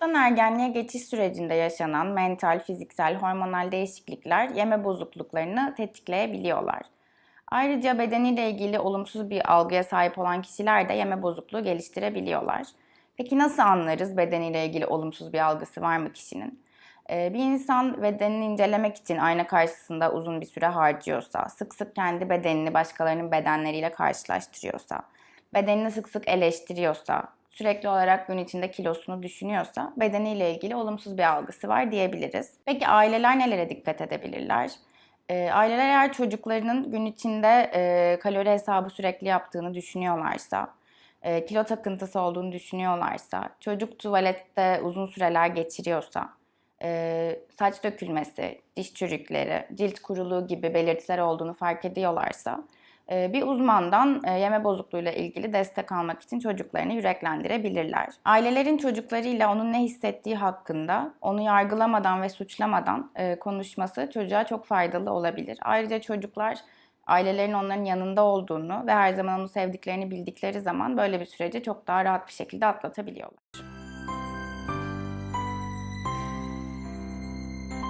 Çocukluktan ergenliğe geçiş sürecinde yaşanan mental, fiziksel, hormonal değişiklikler yeme bozukluklarını tetikleyebiliyorlar. Ayrıca bedeniyle ilgili olumsuz bir algıya sahip olan kişiler de yeme bozukluğu geliştirebiliyorlar. Peki nasıl anlarız bedeniyle ilgili olumsuz bir algısı var mı kişinin? Ee, Bir insan bedenini incelemek için ayna karşısında uzun bir süre harcıyorsa, sık sık kendi bedenini başkalarının bedenleriyle karşılaştırıyorsa, bedenini sık sık eleştiriyorsa, sürekli olarak gün içinde kilosunu düşünüyorsa bedeniyle ilgili olumsuz bir algısı var diyebiliriz. Peki aileler nelere dikkat edebilirler? Ee, aileler eğer çocuklarının gün içinde e, kalori hesabı sürekli yaptığını düşünüyorlarsa, e, kilo takıntısı olduğunu düşünüyorlarsa, çocuk tuvalette uzun süreler geçiriyorsa, e, saç dökülmesi, diş çürükleri, cilt kuruluğu gibi belirtiler olduğunu fark ediyorlarsa bir uzmandan e, yeme bozukluğuyla ilgili destek almak için çocuklarını yüreklendirebilirler. Ailelerin çocuklarıyla onun ne hissettiği hakkında onu yargılamadan ve suçlamadan e, konuşması çocuğa çok faydalı olabilir. Ayrıca çocuklar ailelerin onların yanında olduğunu ve her zaman onu sevdiklerini bildikleri zaman böyle bir süreci çok daha rahat bir şekilde atlatabiliyorlar.